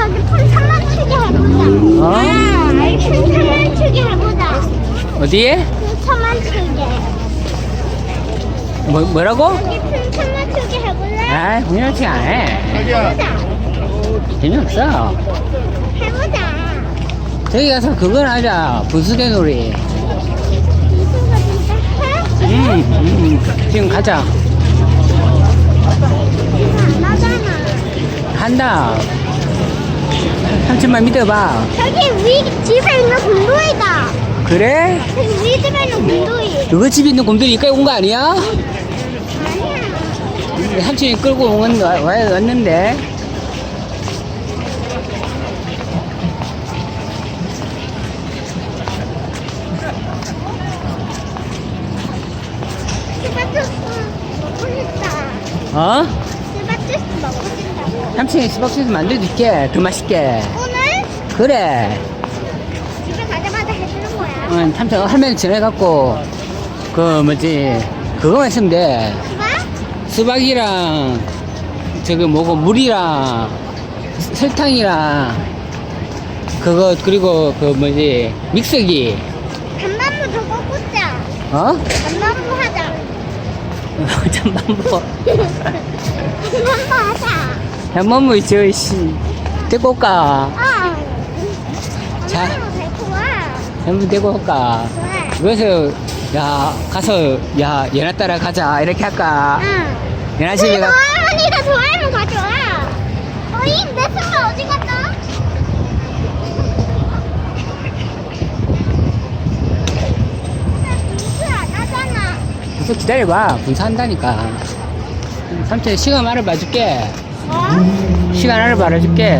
저기 해보자. 어? 해보자. 어디에? 폰천만 추게. 뭐, 뭐라고? 여기 폰천만 추게 해볼래? 아, 공연치 안 해. 해보자. 재미없어. 해보자. 저기 가서 그걸 하자. 분수대 놀이. 이수가 진짜 해? 음, 음, 지금 가자. 이거 안 하잖아. 한다. 삼촌만 믿어봐. 저기 위 집에 있는 곰돌이다. 그래? 저기 우리 집에 있는 곰돌이. 그거 집에 있는 곰돌이 여기까지 온 거 아니야? 아니야. 삼촌이 끌고 온, 와, 와- 왔는데. 스바투스 먹고 싶다. 어? 먹고. 삼촌이 수박주스 만들어줄게. 더 맛있게. 오늘 그래. 집에 가자마자 해주는 거야. 응, 삼촌 할머니 전화해갖고, 그, 뭐지, 그거만 있으면 돼. 수박? 수박이랑, 저기 뭐고, 물이랑, 설탕이랑, 그거, 그리고 그 뭐지, 믹서기. 단만무 저거 꽂자. 어? 단만무 하자. 잠깐만, 단만무 하자. 잠깐만, 뭐, 저, 씨. 데리고 올까? 아. 자. 단만무 데리고 와. 한번 데리고 올까? 그래. 그래서, 야, 가서, 야, 얘나 따라 가자. 이렇게 할까? 응. 얘나 우리 집에 가. 도할머니가 도할머니 가져와. 어이, 내 신발 어디 갔다? 계속 기다려봐. 분사한다니까. 삼촌 시간 알아봐 줄게. 어? 시간 알아봐 줄게.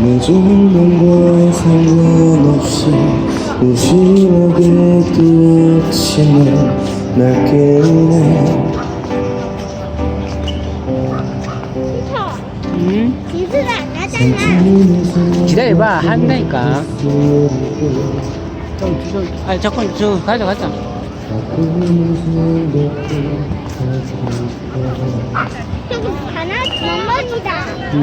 늦은 밤과 상관없이 무심하게 그 아침을 날 깨우네 응? 분수를 안 하잖아. 기다려봐. 한다니까. 좀, 좀, 아, 잠깐, 저, 가자, 가자. 저기 하나 만번이다. 응.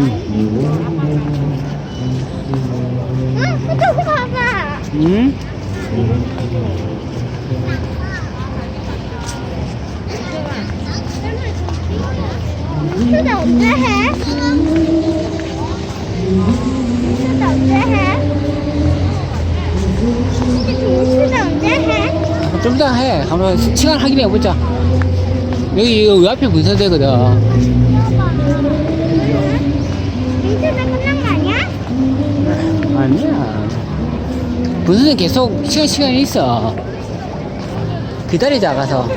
응, 그쪽 봐봐. 응? 수다 언제 해? 해? 한번 시간 확인해 보자. 여기, 여기 앞에 분사되거든. 인터넷 끝난 거 아니야? 아니야. 분수는 계속 시간, 시간이 있어. 기다리자, 가서.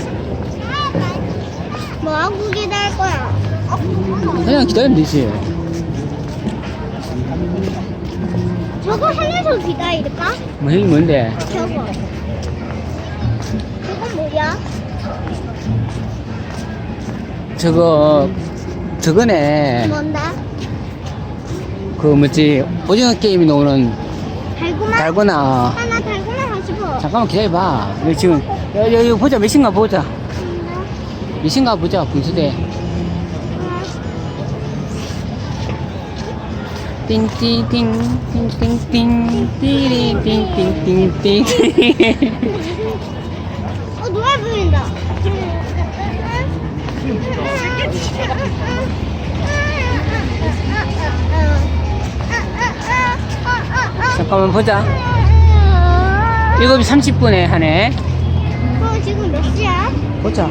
뭐 하고 기다릴 거야? 그냥 기다리면 되지. 저거 하면서 기다릴까? 뭐, 이게 뭔데? 저거. 뭐야? 저거, 저거네. 뭔데? 그, 뭐지, 오징어 게임이 나오는 달고나? 달고나. 하나 달고나 싶어. 잠깐만 기다려봐. 여기 지금, 여기, 여기 보자. 몇 시인가 보자. 몇 시인가 보자, 분수대. 띵띠띵, 띵 띵띵, 띠리띵띵띵띵. 어, 노래 부른다. 잠깐만 보자. 7시 30분에 하네. 어, 지금 몇 시야? 보자.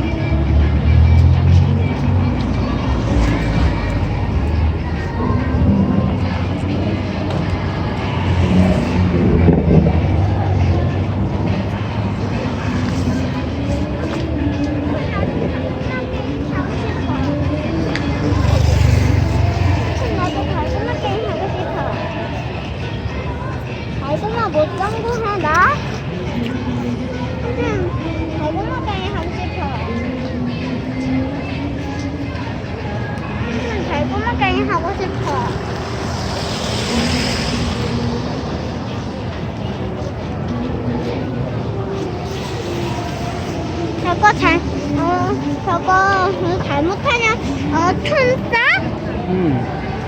저거 그 잘못하면 어 천사? 음.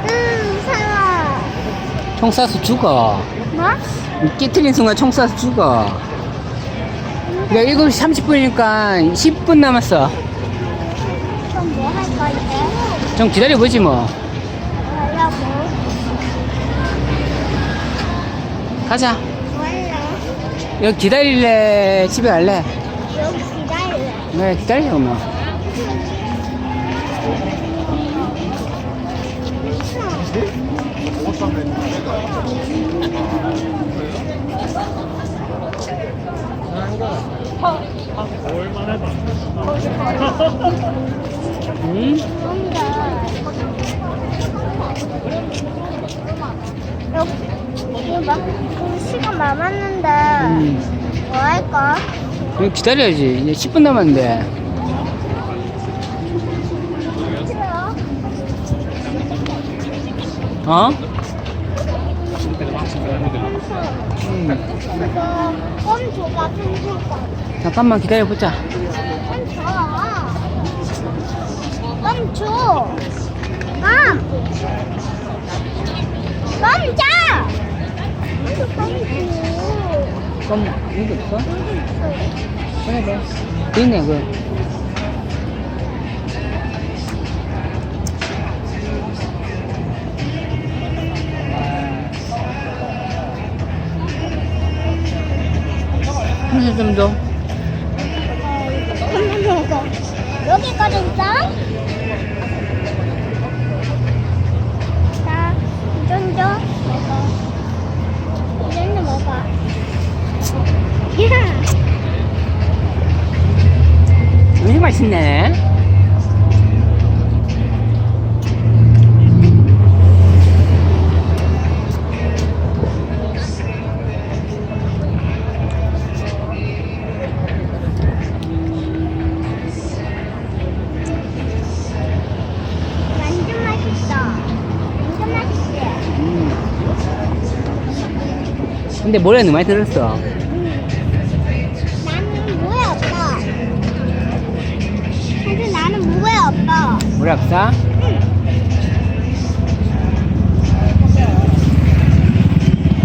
응 무서워. 총 쏴서 죽어. 뭐? 깨트린 순간 총 쏴서 죽어. 그러니까 7시 30분이니까 10분 남았어. 그럼 뭐 할 건데? 좀 기다려보지 뭐. 하려고. 가자. 몰라. 여기 기다릴래? 집에 갈래? 여기 기다려. 네, 기다려, 뭐. 응? 여기 여기 막 우리 시간 남았는데 음. 뭐 할까? 여기 기다려야지. 이제 10분 남았는데. 어? 펜슬껌. 잠깐만 기다려보자. 껌 줘. 껌 줘. 껌. 그럼, 여기 없어? 그래, 돼. 있네, 그. 한술 좀 더. 여기까지 있어? 자, 이 정도 먹어. 이 정도 먹어. 맛있네. 완전 맛있어. 완전 맛있지? 음. 근데 모래 너무 많이 들었어. 없어. 근데